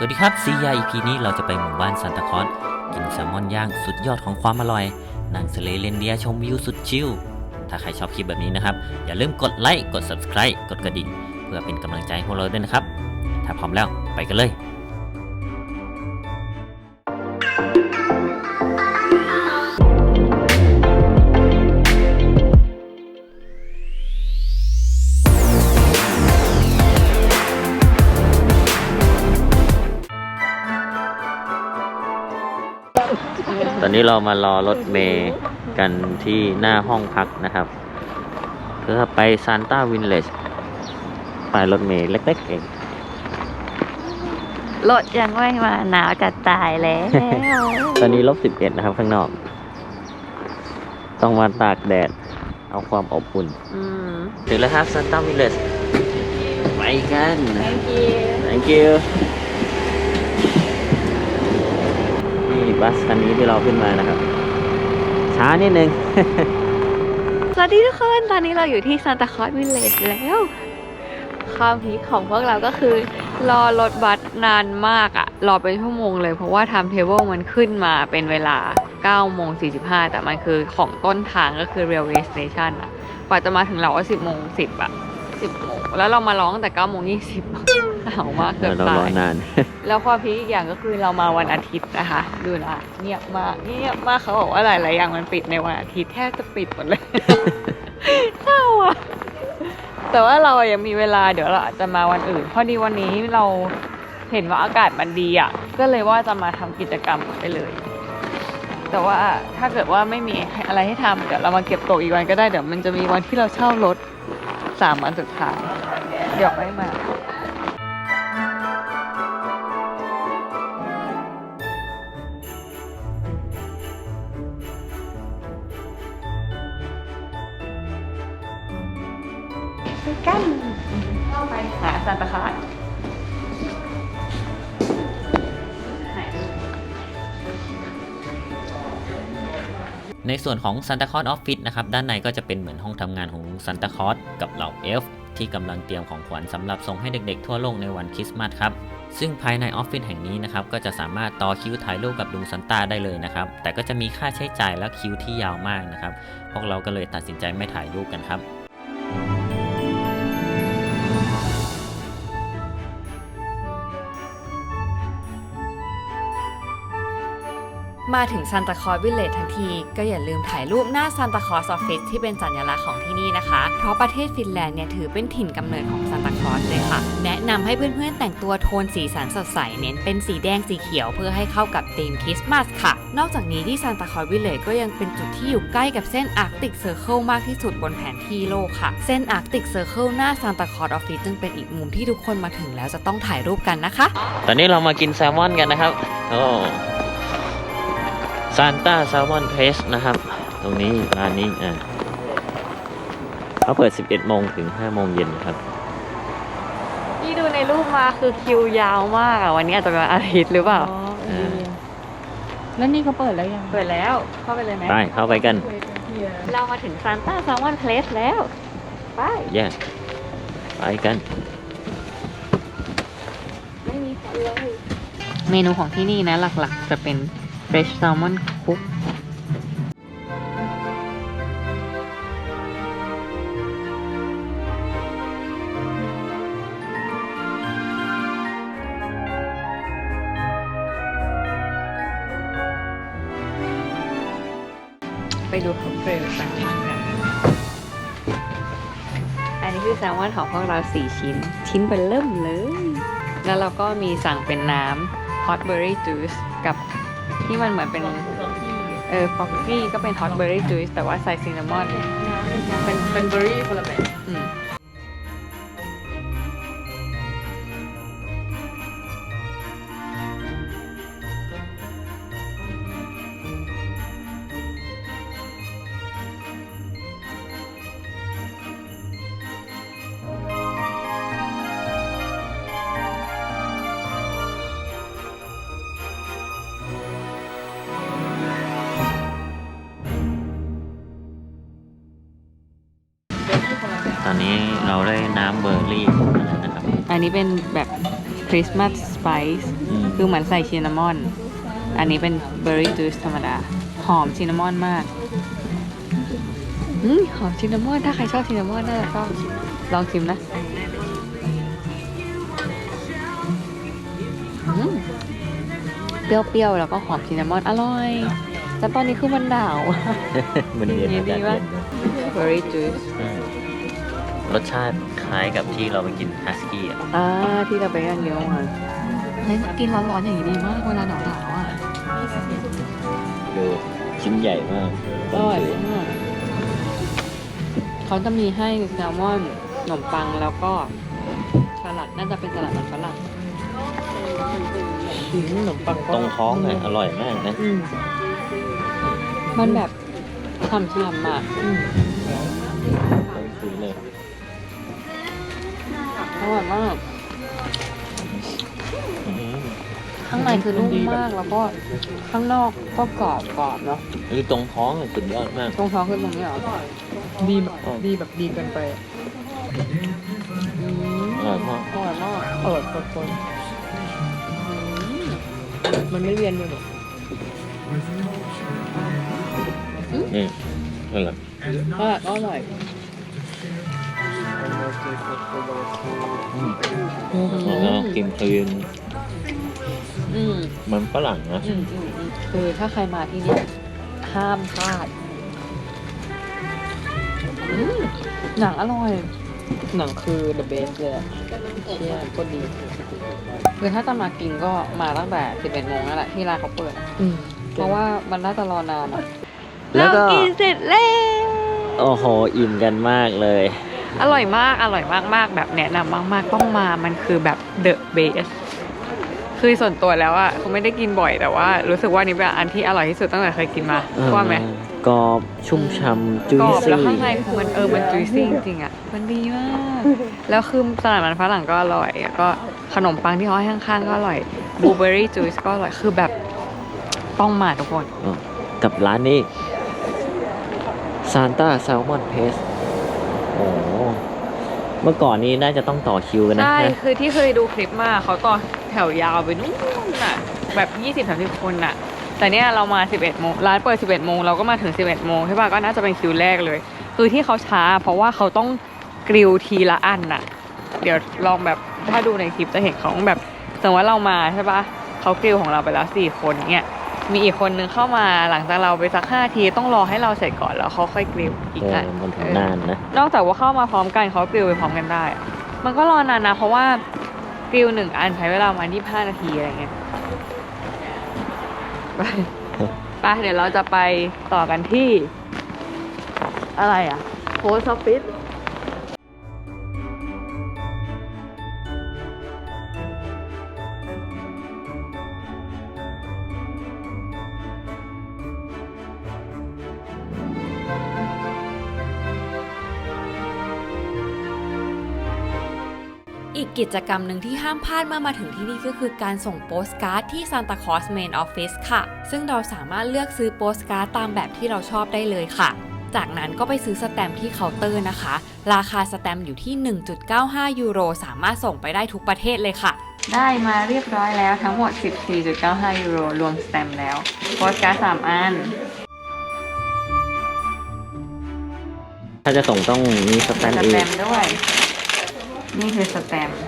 สวัสดีครับซียาอีพีนี้เราจะไปหมู่บ้านซันตาคอสกินแซลมอนย่างสุดยอดของความอร่อย นั่งสเลเลนเดียชมวิวสุดชิลถ้าใครชอบคลิปแบบนี้นะครับ อย่าลืมกดไลค์กด subscribe กดกระดิ่ง เพื่อเป็นกำลังใจให้พวกเราด้วยนะครับ ถ้าพร้อมแล้วไปกันเลย อนนี้เรามารอรถเมย์กันที่หน้าห้องพักนะครับ เพื่อไปซานต้าวินเลจไปรถเมย์เล็กๆเองรถยังไม่มาหนาวจะตายแล้ว ตอนนี้ลบสิบเอ็ดนะครับข้างนอก ต้องมาตากแดด เอาความอบอุ่นอืมถึงแล้วครับซานต้าวินเลจไปกัน thank you thank you บัสคันนี้ที่เราขึ้นมานะครับ ช้านิดนึง สวัสดีทุกคน ตอนนี้เราอยู่ที่ซานตาคอสวิลเลจแล้ว ความพีคของพวกเราก็คือ รอรถบัสนานมากอะรอเป็นชั่วโมงเลย เพราะว่าไทม์เทเบิลมันขึ้นมาเป็นเวลา9โมง45 แต่มันคือของต้นทางก็คือ Railway Station อะกว่าจะมาถึงเราก็10โมง10อะ10โมงแล้วเรามาร้องแต่9โมง20 หนาวมากเกือบเรารตาอยนาน แล้วความพีคอีกอย่างก็คือเรามาวันอาทิตย์นะคะ ดูนะเงียบมากเงียบมากเขาบอกว่าหลายๆอย่างมันปิดในวันอาทิตย์แทบจะปิดหมดเลยเศร้าอะแต่ว่าเรายังมีเวลาเดี๋ยวเราอาจจะมาวันอื่นพอดีวันนี้เราเห็นว่าอากาศมันดีอะ ก็เลยว่าจะมาทำกิจกรรมไปเลย แต่ว่าถ้าเกิดว่าไม่มีอะไรให้ทำเดี๋ยวเรามาเก็บตกอีกวันก็ได้เดี๋ยวมันจะมีวันที่เราเช่ารถสามวันสุดท้ายเดี๋ยวไม่มา ในส่วนของ Santa Claus Office นะครับ ด้านในก็จะเป็นเหมือนห้องทำงานของลุง Santa Claus กับเหล่าเอลฟ์ที่กำลังเตรียมของขวัญสำหรับส่งให้เด็กๆทั่วโลกในวันคริสต์มาสครับ ซึ่งภายในออฟฟิศแห่งนี้นะครับ ก็จะสามารถต่อคิวถ่ายรูปกับลุงซันต้าได้เลยนะครับ แต่ก็จะมีค่าใช้จ่ายและคิวที่ยาวมากนะครับ พวกเราก็เลยตัดสินใจไม่ถ่ายรูปกันครับ มาถึงซานตาคลอสวิลเลจทั้งที ก็อย่าลืมถ่ายรูปหน้าซานตาคลอสออฟฟิศที่เป็นสัญลักษณ์ของที่นี่นะคะ เพราะประเทศฟินแลนด์เนี่ยถือเป็นถิ่นกำเนิดของซานตาคลอสเลยค่ะ แนะนำให้เพื่อนๆแต่งตัวโทนสีสันสดใสเน้นเป็นสีแดงสีเขียวเพื่อให้เข้ากับธีมคริสต์มาสค่ะ นอกจากนี้ที่ซานตาคลอสวิลเลจก็ยังเป็นจุดที่อยู่ใกล้กับเส้นอาร์กติกเซอร์เคิลมากที่สุดบนแผนที่โลกค่ะ เส้นอาร์กติกเซอร์เคิลหน้าซานตาคลอสออฟฟิศจึงเป็นอีกมุมที่ทุกคนมาถึงแล้วจะต้องถ่ายรูปกันนะคะ ตอนนี้เรามากินแซลมอนกันนะครับโอ้ ซานต้าแซลมอนเพสนะครับ ตรงนี้ร้านนี้อะเขาเปิด 11 โมงถึง 5 โมงเย็นครับ ที่ดูในรูปมาคือคิวยาวมากอะวันนี้อาจจะเป็นวันอาทิตย์หรือเปล่า เออ แล้วนี่เขาเปิดแล้วยัง เปิดแล้วเข้าไปเลยไหมไปเข้าไปกัน เรามาถึงซานต้าแซลมอนเพลสแล้ว ไป แย่ไปกัน ไม่มีคนเลย เมนูของที่นี่นะหลักๆ จะเป็น fresh salmon cook ไปดูเขาเกรลแซลมอนกันอันนี้คือแซลมอนของพวกเราสี่ชิ้น ชิ้นเบลเริ่มเลย แล้วเราก็มีสั่งเป็นน้ำ hot berry juice กับ ที่มันเหมือนเป็น เออ f o f f e e ก็เป็น hot berry juice แต่ว่าใส่ซินนามอน เป็นเป็นเบอร์รี่คนละแบบ อืมตอนนี้เราได้น้ำเบอร์รี่มาแล้วนะครับ อันนี้เป็นแบบคริสต์มาสสไปซ์อืม คือเหมือนใส่ชินนามอน อันนี้เป็นเบอร์รี่จูสธรรมดา หอมชินนามอนมากอืมหอมชินนามอน ถ้าใครชอบชินนามอนน่าจะชอบลองชิมนะอืมเปรี้ยวๆ แล้วก็หอมชินนามอน อร่อยแต่ตอนนี้คือมันหนาว มันเย็นดีอากาศดีเย็ปะนนะเบอร์รี่จูส อืม รสชาติคล้ายกับที่เราไปกินฮัสกี้อะอ่าที่เราไปกันเยอะมาเฮ้ยกินร้อนๆอย่างนี้ดีมากเวลาหนาวๆอะดูชิ้นใหญ่มากอร่อยมากเขาจะมีให้แซลมอนขนมปังแล้วก็สลัดน่าจะเป็นสลัดมันฝรั่งถึงขนมปังตรงท้องอะอร่อยมากนะ อืมมันแบบฉ่ำๆอะอืม อร่อยมากอืมข้างในคือนุ่มมากแล้วก็ข้างนอกก็กรอบกรอบๆเนาะคือตรงท้องอะสุดยอดมากตรงท้องคือตรงนี้เหรอดีแบบดีแบบดีเกินไปอะอืมอร่อยมากอร่อยมากอร่อยคนอืมๆมันไม่เวียนเลยหรอนี่นั่นแหละอร่อย อร่อยแล้วก็กินครีมอืมมันฝรั่งนะอืมอืมอืมคือถ้าใครมาที่เนี่ยห้ามพลาดอืมหนังอร่อย หนังคือ the best เลยอะเชี่ยก็ดีคือถ้าจะมากินก็มาตั้งแต่ 11โมงนั่นแหละที่ร้านเขาเปิดอะอืมเพราะว่ามันน่าจะรอนานอะ แล้วก็ เรากินเสร็จแล้ว โอ้โห อิ่มกันมากเลย อร่อยมากอร่อยมากๆ แบบแนะนำมาก ๆ ต้องมามันคือแบบ the best คือส่วนตัวแล้วอะเขาไม่ได้กินบ่อยแต่ว่า รู้สึกว่านี่เป็นอันที่อร่อยที่สุดตั้งแต่เคยกินมาว่าไหมกรอบชุ่มช่ำจุยกรอบซี่แล้วข้างในคือมันเออมันจุยซี่จริงๆอะมันดีมากแล้วคือสลัดมันฝรั่งก็อร่อยแล้วก็ขนมปังที่เขาให้ข้างๆก็อร่อยบลูเบอร์รี่จูสก็อร่อยคือแบบต้องมาทุกคน กับร้านนี้ซานต้าแซลมอนเพส โอ้โหเมื่อก่อนนี้น่าจะต้องต่อคิวกันนะใช่นะคือที่เคยดูคลิปมาเขาต่อแถวยาวไปนู่นน่ะ แบบ20-30คนน่ะ แต่เนี่ยเรามา11โมงร้านเปิด11โมงเราก็มาถึง11โมงใช่ป่ะก็น่าจะเป็นคิวแรกเลย คือที่เขาช้า เพราะว่าเขาต้องกริลทีละอันน่ะ เดี๋ยวลองแบบถ้าดูในคลิปจะเห็นเขาแบบสมมติว่าเรามาใช่ป่ะเขากริลของเราไปแล้วสี่คนเนี่ย มีอีกคนนึงเข้ามาหลังจากเราไปสักห้าทีต้องรอให้เราเสร็จก่อนแล้วเขาค่อยกริลอีกเอออะมันถึงนานนะนอกจากว่าเข้ามาพร้อมกันเขากริลไปพร้อมกันได้อะมันก็รอนานนะ เพราะว่ากริลหนึ่งอันใช้เวลาประมาณ25นาทีอะไรเงี้ยไปไปเดี๋ยวเราจะไปต่อกันที่ อะไรอะโพสออฟฟิศ กกิจกรรมหนึ่งที่ห้ามพลาดเมื่อมาถึงที่นี่ก็คือการส่งโปสการ์ดที่ Santa Claus Main Office ค่ะ ซึ่งเราสามารถเลือกซื้อโปสการ์ดตามแบบที่เราชอบได้เลยค่ะ จากนั้นก็ไปซื้อสแตมป์ที่เคาน์เตอร์นะคะ ราคาสแตมป์อยู่ที่ 1.95 ยูโร สามารถส่งไปได้ทุกประเทศเลยค่ะ ได้มาเรียบร้อยแล้วทั้งหมด 14.95 ยูโร รวมสแตมป์แล้วโปสการ์ด3อันถ้าจะส่งต้องมีสแตนสด์เอแตงมป์ด้วย นี่คือสแตมป์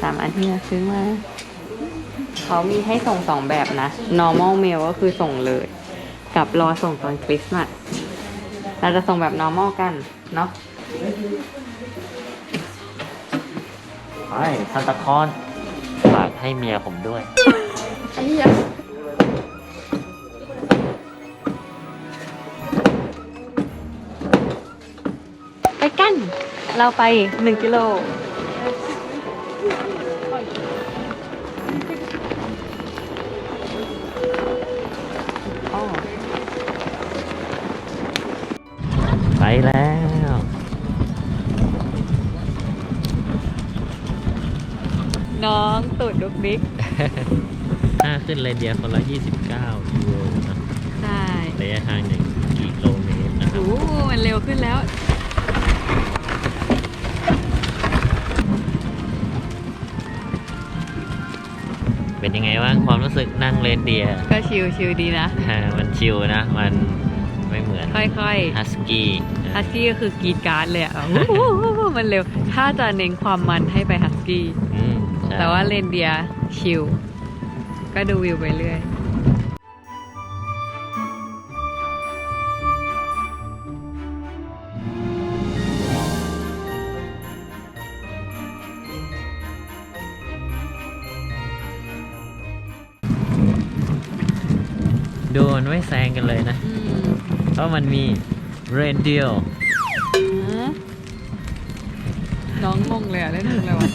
สามอันที่เราซื้อมา เขามีให้ส่งสองแบบนะ normal mail ก็คือส่งเลย กับรอส่งตอนคริสต์มาสเราจะส่งแบบ normal กัน เนาะไปซันตาคลอนฝากให้เมียผมด้วยไปกั เราไปหนึ่งกิโลอ๋อไปแล้ว น้องตูดดุกดิกค่าขึ้นเรนเดียร์คนละ 29ยูโรนะใช่ระยะทางหนึ่งกิโลเมตรนะครับ โอ้มันเร็วขึ้นแล้ว เป็นยังไงบ้างความรู้สึกนั่งเรนเดียร์ก็ชิลชิลดีนะอ่ามันชิลนะ มันไม่เหมือนค่อยฮัสกี้ๆฮัสกี้ก็คือกรีดการ์ดเลยอะวู้วู้วู้วู้มันเร็ว ถ้าจะเน้นความมันให้ไปฮัสกี้อืมใช่แต่ว่าเรนเดียร์ชิลก็ดูวิวไปเรื่อย ดูมันไม่แซงกันเลยนะอืมเพราะมันมีเรนเดียฮะน้องงงเลยอะเล่นถึงเลยวะ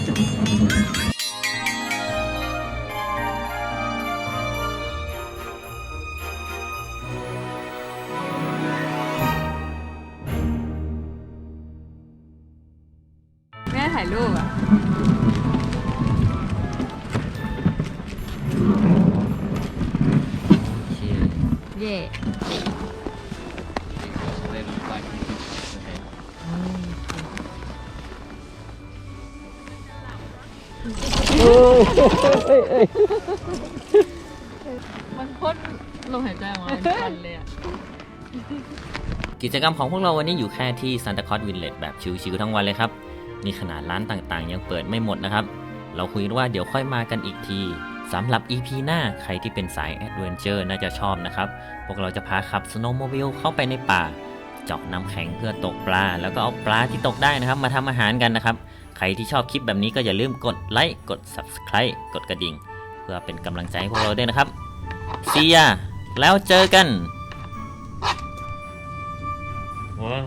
แม่ถ่ายรูปอะเชีย เย่มันพ่นลมหายใจออกมาเป็นควันเลยอะกิจกรรมของพวกเราวันนี้อยู่แค่ที่ซานตาคอ s วินเล e แบบชิวๆทั้งวันเลยครับ นี่ขนาดร้านต่างๆ ยังเปิดไม่หมดนะครับ เราคุยกันว่าเดี๋ยวค่อยมากันอีกที สำหรับ EP หน้าใครที่เป็นสายแอดเวนเจอร์น่าจะชอบนะครับ พวกเราจะพาขับสโนว์โมบิลเข้าไปในป่า เจาะน้ำแข็งเพื่อตกปลา แล้วก็เอาปลาที่ตกได้นะครับ มาทำอาหารกันนะครับ ใครที่ชอบคลิปแบบนี้ก็อย่าลืมกดไลค์กด Subscribe กดกระดิ่ง เพื่อเป็นกำลังใจให้พวกเราด้วยนะครับซียแล้วเจอกัน ว้าว